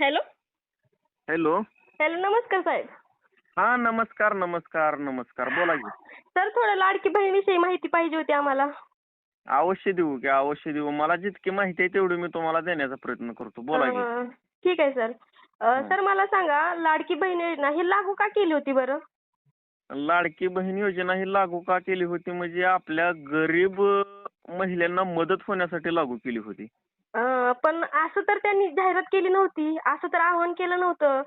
Hello? Hello? Hello नमस्कार साहेब. हा नमस्कार नमस्कार नमस्कार. बोला की. सर थोडं लाडकी बहिणीविषयी माहिती पाहिजे होती आम्हाला. अवश्य देऊ की अवश्य देऊ. मला जितकी माहिती आहे तेवढी मी तुम्हाला देण्याचा प्रयत्न करतो. बोला की. अं, ठीक आहे सर. अं, सर मला सांगा लाडकी बहीण योजना ही लागू का केली होती बरं? लाडकी बहीण योजना ही लागू का केली होती? म्हणजे आपल्या गरीब महिलांना मदत होण्यासाठी लागू केली होती. अं, पण असं तर त्यांनी जाहिरात केली नव्हती. असं तर आवाहन केलं नव्हतं.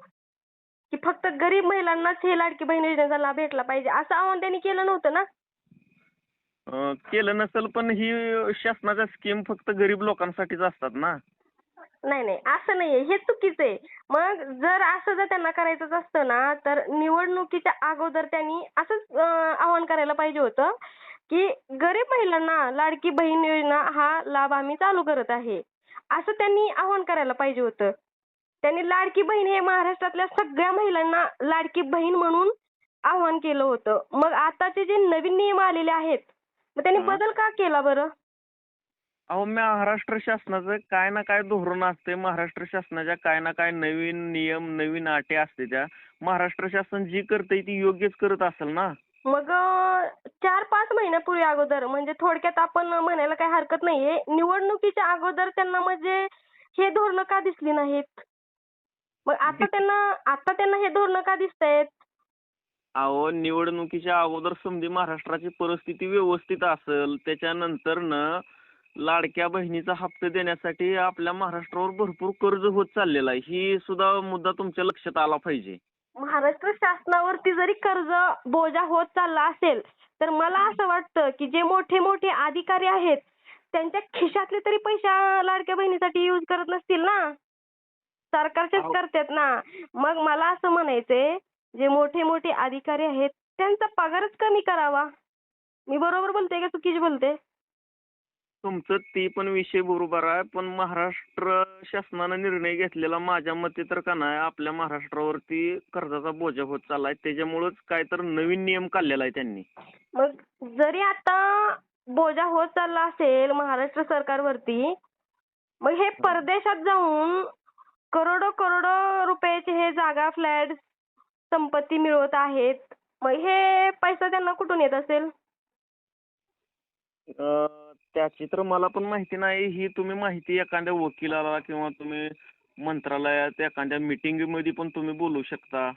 की फक्त गरीब महिलांनाच हे लाडकी बहीण योजनेचा लाभ भेटला पाहिजे. असं आवाहन त्यांनी केलं नव्हतं ना? अं, केलं नसेल पण ही शासनाच्या स्कीम फक्त गरीब लोकांसाठीच असतात ना? नाही नाही. असं नाहीये. हे चुकीचं आहे. मग जर असं जर त्यांना करायचंच असतं ना तर निवडणुकीच्या अगोदर त्यांनी असंच अं, आवाहन करायला पाहिजे होतं की गरीब महिलांना लाडकी बहीण योजना हा लाभ आम्ही चालू करत आहे. असं त्यांनी आवाहन करायला पाहिजे होतं. त्यांनी लाडकी बहीण हे महाराष्ट्रातल्या सगळ्या महिलांना लाडकी बहीण म्हणून आवाहन केलं होतं. मग आताचे जे नवीन नियम आलेले आहेत मग त्यांनी. बदल का केला बरं? अहो महाराष्ट्र शासनाचं काय ना काय धोरण असते महाराष्ट्र शासनाच्या काय ना काय नवीन नियम नवीन अटी असते त्या. महाराष्ट्र शासन जी करते ती योग्यच करत असेल ना? मग चार पाच महिन्यापूर्वी अगोदर म्हणजे थोडक्यात आपण म्हणायला काही हरकत नाहीये. निवडणुकीच्या अगोदर त्यांना म्हणजे हे धोरणं का दिसली नाहीत? मग आता त्यांना आता त्यांना हे धोरणं का दिसतायत? अहो निवडणुकीच्या अगोदर समधी महाराष्ट्राची परिस्थिती व्यवस्थित असेल त्याच्यानंतर न लाडक्या बहिणीचा हप्ता देण्यासाठी आपल्या महाराष्ट्रावर भरपूर कर्ज होत चाललेलं आहे. ही सुद्धा मुद्दा तुमच्या लक्षात आला पाहिजे. महाराष्ट्र शासनावरती जरी कर्ज बोजा होत चालला असेल तर मला असं वाटतं की जे मोठे मोठे अधिकारी आहेत त्यांच्या खिशातले तरी पैसे लाडक्या बहिणीसाठी यूज करत नसतील ना? सरकारचेच. करतात ना? मग मला असं म्हणायचंय जे मोठे मोठे अधिकारी आहेत त्यांचा पगारच कमी करावा. मी बरोबर बोलते का चुकीची बोलते तुमचं ती पण विषय बरोबर आहे पण महाराष्ट्र शासनानं निर्णय घेतलेला माझ्या मते तर का नाही आपल्या महाराष्ट्रावरती कर्जाचा बोजा होत चाललाय. त्याच्यामुळंच काय तर नवीन नियम काढलेला आहे त्यांनी. मग जरी आता बोजा होत चालला असेल महाराष्ट्र सरकारवरती मग हे परदेशात जाऊन करोडो करोडो रुपयाचे हे जागा फ्लॅट संपत्ती मिळवत आहेत. मग हे पैसा त्यांना कुठून येत असेल? त्याची तर मला पण माहिती नाही. ही तुम्ही माहिती एखाद्या वकिलाला किंवा तुम्ही मंत्रालयात एखाद्या मीटिंगमध्ये पण तुम्ही बोलू शकता.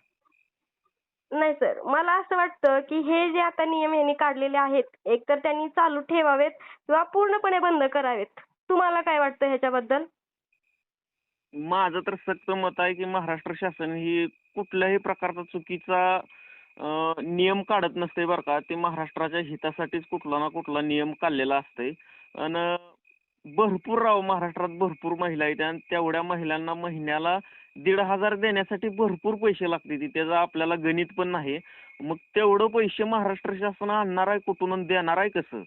नाही सर मला असं वाटतं की हे जे आता नियम यांनी काढलेले आहेत एकतर त्यांनी चालू ठेवावेत किंवा पूर्णपणे बंद करावेत. तुम्हाला काय वाटतं ह्याच्याबद्दल? माझं तर सक्त मत आहे की महाराष्ट्र शासन ही कुठल्याही प्रकारचा चुकीचा नियम काढत नसते बरं का. ते महाराष्ट्राच्या हितासाठीच कुठला ना कुठला नियम काढलेला असते आणि भरपूर राव महाराष्ट्रात भरपूर महिला आहेत आणि तेवढ्या महिलांना महिन्याला दीड हजार देण्यासाठी भरपूर पैसे लागते त्याचं आपल्याला गणित पण नाही. मग तेवढं पैसे महाराष्ट्र शासन आणणार आहे कुठून देणार आहे कसं?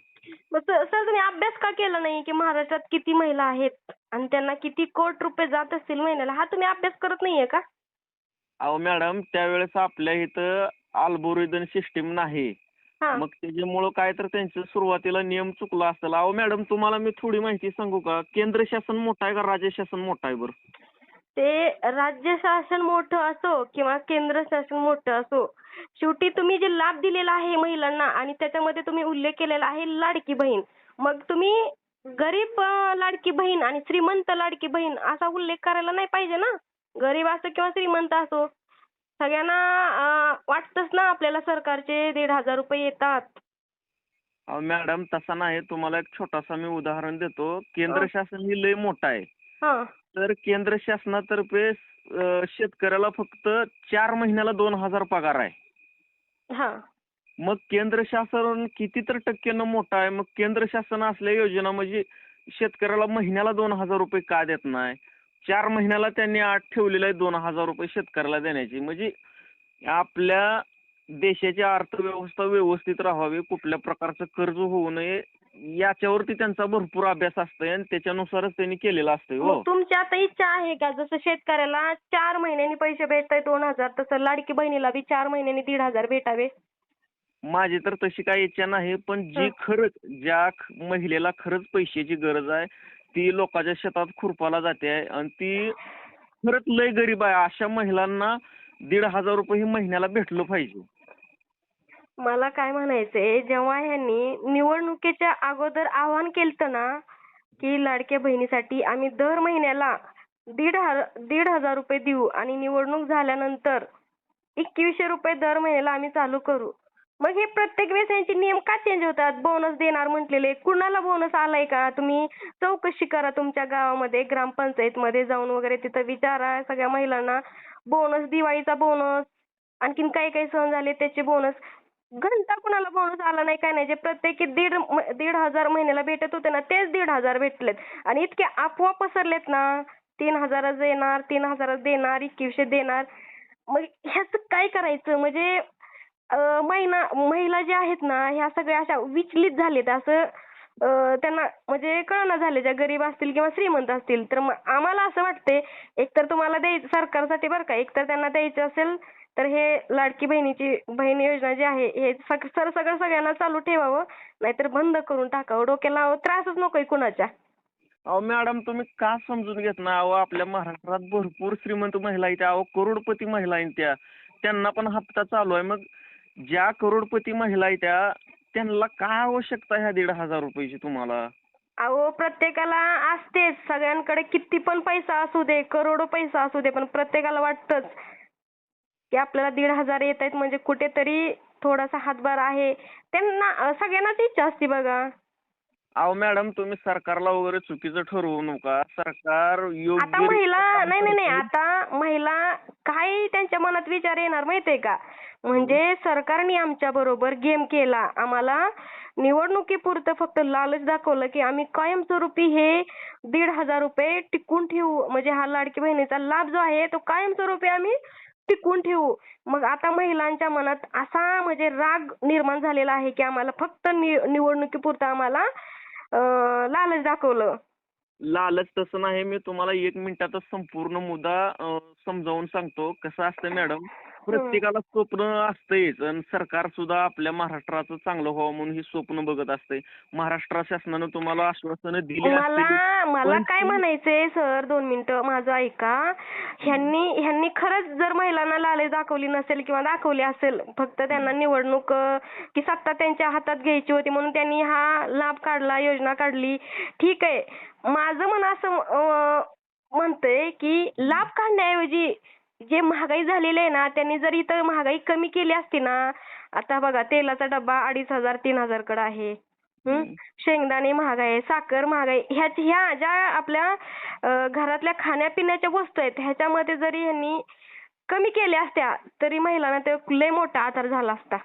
मग सर तुम्ही अभ्यास का केला नाही की महाराष्ट्रात किती महिला आहेत आणि त्यांना किती कोट रुपये जात असतील महिन्याला? हा तुम्ही अभ्यास करत नाहीये का? अहो मॅडम त्यावेळेस आपल्या इथं अल्गोरिदम सिस्टीम नाही. हा. मग त्याच्यामुळं काय तर त्यांचं सुरुवातीला नियम चुकला असेल. अहो मॅडम तुम्हाला मी थोडी माहिती सांगू का? केंद्र शासन मोठं आहे का राज्य शासन मोठं आहे बरं? ते राज्य शासन मोठं असो किंवा केंद्र शासन मोठं असो शेवटी तुम्ही जे लाभ दिलेला आहे महिलांना आणि त्याच्यामध्ये तुम्ही उल्लेख केलेला आहे लाडकी बहीण मग तुम्ही गरीब लाडकी बहीण आणि श्रीमंत लाडकी बहीण असा उल्लेख करायला नाही पाहिजे ना? गरीब असो किंवा श्रीमंत असो सगळ्यांना वाटतंच ना आपल्याला सरकारचे दीड हजार रुपये येतात. अहो मॅडम तसा नाही. तुम्हाला एक छोटासा मी उदाहरण देतो. केंद्र. शासन ही लय मोठं आहे. हा. तर केंद्र शासनातर्फे अं, शेतकऱ्याला फक्त चार महिन्याला दोन हजार पगार आहे. हा. मग केंद्र शासन किती तर टक्क्यानं मोठं आहे. मग केंद्र शासन असल्या योजना म्हणजे शेतकऱ्याला महिन्याला दोन हजार रुपये का देत नाही? चार महिन्याला त्यांनी आठ ठेवलेलं आहे दोन हजार रुपये शेतकऱ्याला देण्याची. म्हणजे आपल्या देशाची अर्थव्यवस्था व्यवस्थित राहावी कुठल्या प्रकारचं कर्ज होऊ नये याच्यावरती त्यांचा भरपूर अभ्यास असतोय आणि त्याच्यानुसारच त्यांनी केलेला असतोय हो. मग तुमची आता इच्छा आहे का? जसं शेतकऱ्याला चार महिन्यांनी पैसे भेटताय दोन हजार तसं लाडकी बहिणीला बी चार महिन्यांनी दीड हजार भेटावे? माझी तर तशी काही इच्छा नाही पण जी. खरंच ज्या ख- महिलेला खरंच पैशाची गरज आहे ती लोकांच्या शेतात खुरपाला जाते आणि ती खरंच लय गरीब आहे. अशा महिलांना दीड हजार रुपये ही महिन्याला भेटलं पाहिजे. मला काय म्हणायचंय जेव्हा ह्यांनी निवडणुकीच्या अगोदर आवाहन केलं ना की लाडक्या बहिणीसाठी आम्ही दर महिन्याला दीड दीड हजार रुपये देऊ आणि निवडणूक झाल्यानंतर एकवीसशे रुपये दर महिन्याला आम्ही चालू करू. मग हे प्रत्येक वेळेस यांचे नियम का चेंज होतात? बोनस देणार म्हटलेले. कुणाला बोनस आलाय का? तुम्ही चौकशी करा तुमच्या गावामध्ये ग्रामपंचायत मध्ये जाऊन वगैरे तिथं विचारा सगळ्या महिलांना. बोनस दिवाळीचा बोनस आणखीन काही काही सण झाले त्याचे बोनस घंटा कुणाला बोनस आला नाही काय नाही. जे प्रत्येकी दीड दीड हजार महिन्याला भेटत होते ना तेच दीड हजार भेटलेत. आणि इतके अफवा पसरलेत ना तीन हजारच देणार तीन हजारच देणार एकवीसशे देणार. मग ह्याच काय करायचं? म्हणजे महिना महिला ज्या आहेत ना ह्या सगळ्या अशा विचलित झालेत. असं त्यांना म्हणजे कळना झाले ज्या गरीब असतील किंवा श्रीमंत असतील. तर मग आम्हाला असं वाटतंय एकतर तुम्हाला द्यायचं सरकारसाठी बरं का एकतर त्यांना द्यायचं असेल तर हे लाडकी बहिणीची बहीण योजना जी आहे हे सर सगळं सगळ्यांना चालू ठेवावं नाहीतर बंद करून टाकावं. डोक्याला त्रासच नकोय कुणाच्या. अहो मॅडम तुम्ही का समजून घेत ना अहो आपल्या महाराष्ट्रात भरपूर श्रीमंत महिला आहेत अहो करोडपती महिला आहेत त्या. त्यांना पण हप्ता चालू आहे. मग ज्या करोडपती महिला आहेत त्या त्यांना काय आवश्यकता ह्या दीड हजार रुपयाची तुम्हाला? अहो प्रत्येकाला असतेच. सगळ्यांकडे किती पण पैसा असू दे करोडो पैसा असू दे पण प्रत्येकाला वाटतच की आपल्याला दीड हजार येत आहेत. म्हणजे कुठेतरी थोडासा हातभार आहे. त्यांना सगळ्यांनाच इच्छा असते बघा. अहो मॅडम तुम्ही सरकारला वगैरे चुकीचं ठरवू नका. सरकार योग्य आता महिला काम नाही नाही नाही. आता महिला काही त्यांच्या मनात विचार येणार माहितीये का? म्हणजे सरकारने आमच्या बरोबर गेम केला. आम्हाला निवडणुकीपुरतं फक्त लालच दाखवलं की आम्ही कायमस्वरूपी हे दीड हजार रुपये टिकून ठेवू. म्हणजे हा लाडकी बहिणीचा लाभ जो आहे तो कायमस्वरूपी आम्ही टिकून ठेवू. मग आता महिलांच्या मनात असा म्हणजे राग निर्माण झालेला आहे की आम्हाला फक्त नि- निवडणुकीपुरतं आम्हाला लालच दाखवलं. लालच तसं नाही मी तुम्हाला एक मिनिटातच संपूर्ण मुद्दा अं, समजावून सांगतो. कसं असतं मॅडम प्रत्येकाला स्वप्न असतेच आणि सरकार सुद्धा आपल्या महाराष्ट्राचं चांगलं व्हावं म्हणून ही स्वप्न बघत असते महाराष्ट्र शासनानं तुम्हाला आश्वासनं दिली मला मला काय म्हणायचंय सर? दोन मिनिटं माझं ऐका. ह्यांनी ह्यांनी खरंच जर महिलांना लालच दाखवली नसेल किंवा दाखवली असेल फक्त त्यांना निवडणूक की सत्ता त्यांच्या हातात घ्यायची होती म्हणून त्यांनी हा लाभ काढला योजना काढली. ठीक आहे. माझं मन असं म्हणतंय की लाभ काढण्याऐवजी जे महागाई झालेली आहे ना त्यांनी जर इथं महागाई कमी केली असती ना आता बघा तेलाचा डब्बा अडीच हजार तीन हजारकडे आहे. शेंगदाणे महाग आहे साखर महाग आहे. ह्या ह्या ज्या आपल्या घरातल्या खाण्यापिण्याच्या वस्तू आहेत ह्याच्यामध्ये जरी ह्यांनी कमी केल्या असत्या तरी महिलांना ते लय मोठा आधार झाला असता.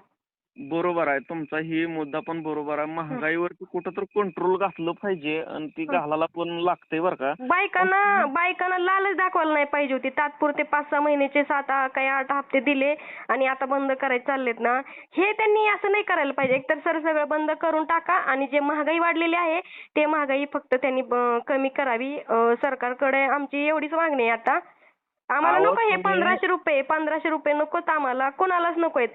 बरोबर आहे. तुमचा ही मुद्दा पण बरोबर आहे. महागाईवरती कुठं तर कंट्रोल घातलं पाहिजे आणि ती घालायला पण लागतंय बरं का. बायकांना बायकांना लालच दाखवायला नाही पाहिजे होती. तात्पुरते पाच सहा महिन्याचे सात आ- काही आठ हप्ते दिले आणि आता बंद करायचे चाललेत ना. हे त्यांनी असं नाही करायला पाहिजे. एकतर सर सगळं बंद करून टाका आणि जे महागाई वाढलेली आहे ते महागाई फक्त त्यांनी ब- कमी करावी. अं, सरकारकडे आमची एवढीच मागणी आहे आता. आम्हाला अहो, नको हे तुम्ही- पंधराशे रुपये पंधराशे रुपये नकोत आम्हाला. कोणालाच नकोयत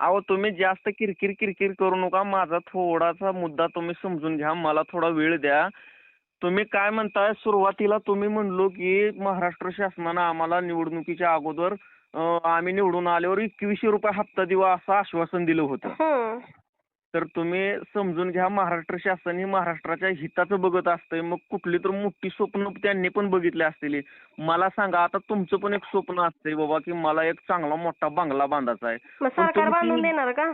अहो तुम्ही जास्त किरकिर किरकिर करू नका. माझा थोडासा मुद्दा तुम्ही समजून घ्या. मला थोडा वेळ द्या. तुम्ही काय म्हणताय? सुरुवातीला तुम्ही म्हणलो की महाराष्ट्र शासनानं आम्हाला निवडणुकीच्या अगोदर अं, आम्ही निवडून आल्यावर एकवीसशे रुपये हप्ता देऊ असं आश्वासन दिलं होतं. तर तुम्ही समजून घ्या महाराष्ट्र शासन हे महाराष्ट्राच्या हिताचं बघत असतंय. मग कुठली तर मोठी स्वप्न त्यांनी पण बघितली असतील. मला सांगा आता तुमचं पण एक स्वप्न असतंय बाबा की मला एक चांगला मोठा बंगला बांधायचा आहे. बांधून देणार का?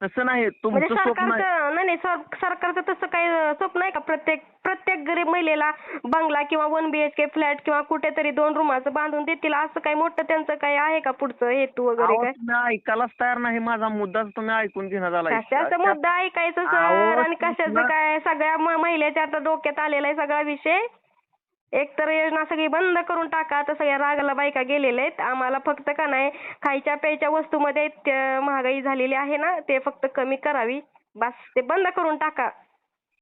तसं नाही म्हणजे तुमचं स्वप्न आहे. सरकारचं नाही नाही सर- सरकारचं तसं काही अं, स्वप्न आहे का? प्रत्येक प्रत्येक गरीब महिलेला बंगला किंवा वन बीएचके फ्लॅट किंवा कुठेतरी दोन रूमाचं बांधून देतील असं काही मोठं त्यांचं काही आहे का पुढचं हेतू वगैरे अहो, काय? तुम्ही ऐकायलाच तयार नाही माझा मुद्दाच तुम्ही ऐकून घेण्यात आलाय कशाचा मुद्दा ऐकायचं सर? आणि कशाचं काय? सगळ्या म- महिलेच्या आता डोक्यात आलेला आहे सगळा विषय. एकतर योजना सगळी बंद करून टाका. आता सगळ्या रागाला बायका गेलेल्या आहेत. आम्हाला फक्त का नाही खायच्या प्यायच्या वस्तूमध्ये त्या महागाई झालेली आहे ना ते फक्त कमी करावी. बस ते बंद करून टाका.